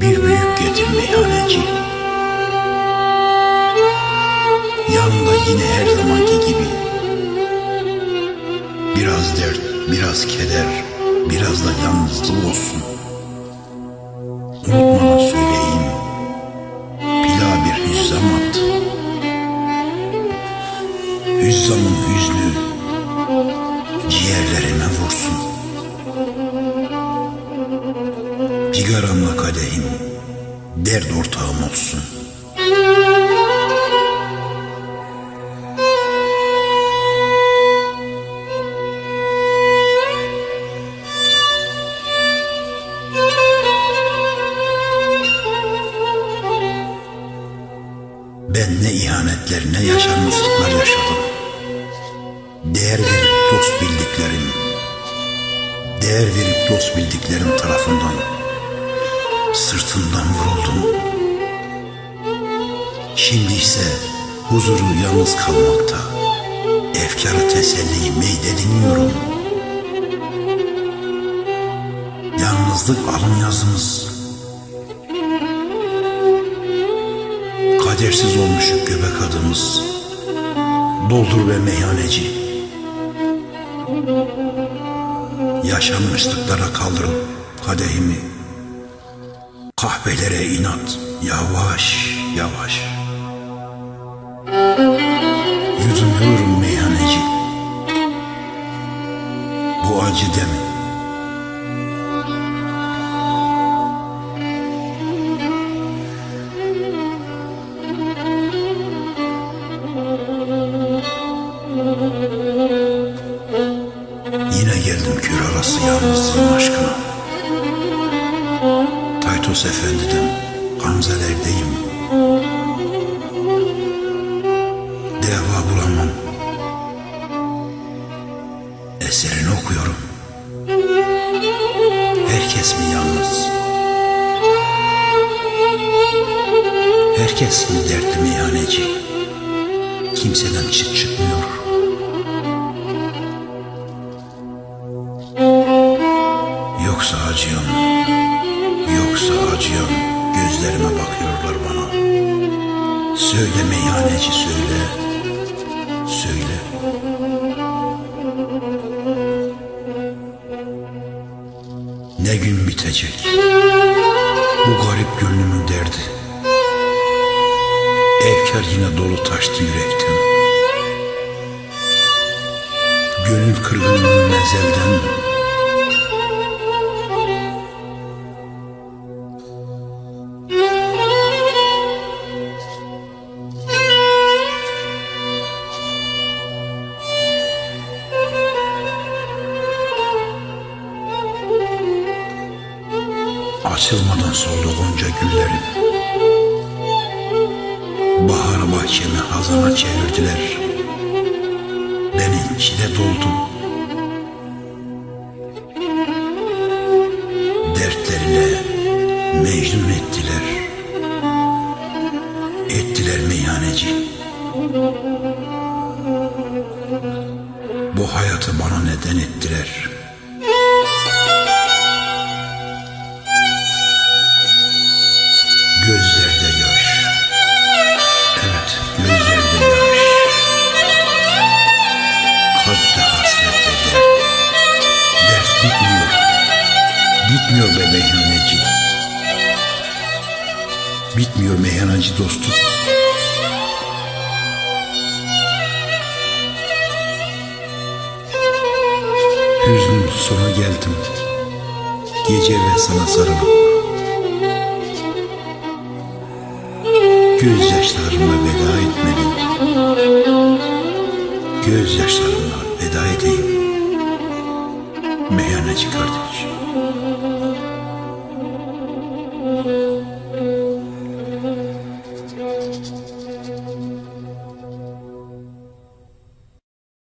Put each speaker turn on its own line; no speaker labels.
bir büyük getir meyhaneci. Yanında yine her zamanki gibi. Biraz dert, biraz keder, biraz da yalnızlık olsun. Unutmadan söyleyeyim, pila bir hüzzam at. Hüzzamın Cigaramla kadehim dert ortağım olsun. Ben ne ihanetler ne yaşanmışlıklar yaşadım. Değer verip dost bildiklerim, değer verip dost bildiklerim tarafından sırtımdan vuruldum. Şimdi ise huzuru yalnız kalmakta, efkarı teselliyi meydediniyorum. Yalnızlık alın yazımız, Kadersiz olmuş göbek adımız Doldur ve meyhaneci Yaşanmışlıklara kaldırıp kadehimi Kahvelere inat. Yavaş yavaş. Yudumuyorum meyhaneci. Bu acı demi Yine geldim kür arası yalnızlığın aşkına. Taytos Efendi'den Gamzelerdeyim. Deva bulamam. Eserini okuyorum. Herkes mi yalnız? Herkes mi dertli meyhaneci? Kimseden çıt çıkmıyor. Yoksa acıyan gözlerime bakıyorlar bana. Söyle meyhaneci söyle, söyle. Ne gün bitecek bu garip gönlümün derdi. Efkar yine dolu taştı yürekten. Gönül kırgınlığını ezelden Açılmadan soldu gonca güllerim Bahar bahçemi hazana çevirdiler. Ben içine doldum. Dertleriyle mecnun ettiler. Ettiler meyhaneci. Bu hayatı bana neden ettiler Bitmiyor be meyhaneci. Bitmiyor meyhaneci dostum. Hüznün sona geldim. Gece ve sana sarılıp. Gözyaşlarıma veda etmeliyim. Gözyaşlarıma veda edeyim. Meyhaneci kardeşim.